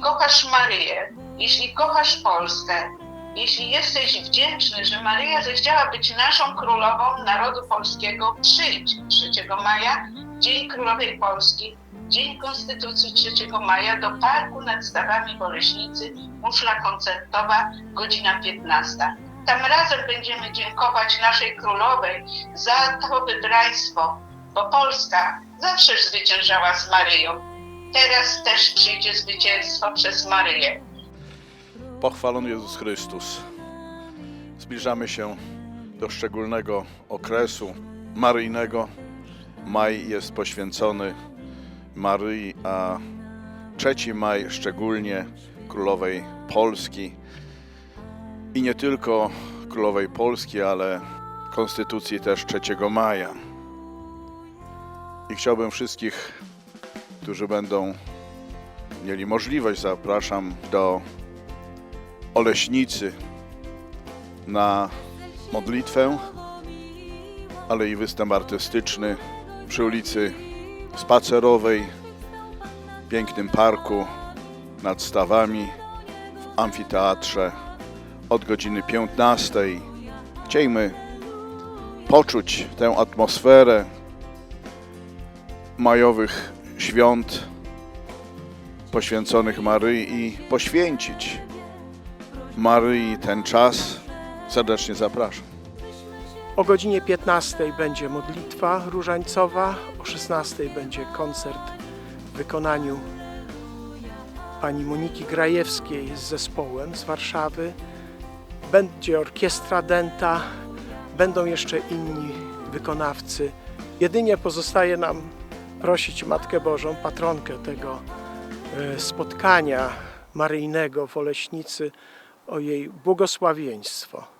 kochasz Maryję, jeśli kochasz Polskę, jeśli jesteś wdzięczny, że Maryja zechciała być naszą królową narodu polskiego, przyjdź 3 maja, Dzień Królowej Polski, Dzień Konstytucji 3 maja do Parku nad Stawami Boleśnicy, muszla koncertowa, godzina 15. Tam razem będziemy dziękować naszej królowej za to wybraństwo, bo Polska zawsze zwyciężała z Maryją. Teraz też przyjdzie zwycięstwo przez Maryję. Pochwalony Jezus Chrystus. Zbliżamy się do szczególnego okresu maryjnego. Maj jest poświęcony Maryi, a 3 maj szczególnie królowej Polski. I nie tylko królowej Polski, ale konstytucji też 3 maja. I chciałbym wszystkich, którzy będą mieli możliwość, zapraszam do Oleśnicy na modlitwę, ale i występ artystyczny przy ulicy Spacerowej, w pięknym parku nad stawami w amfiteatrze od godziny 15. Chciejmy poczuć tę atmosferę majowych świąt poświęconych Maryi i poświęcić Maryi ten czas. Serdecznie zapraszam. O godzinie 15 będzie modlitwa różańcowa, o 16 będzie koncert w wykonaniu pani Moniki Grajewskiej z zespołem z Warszawy. Będzie orkiestra denta, będą jeszcze inni wykonawcy. Jedynie pozostaje nam prosić Matkę Bożą, patronkę tego e, spotkania maryjnego w Oleśnicy, o jej błogosławieństwo.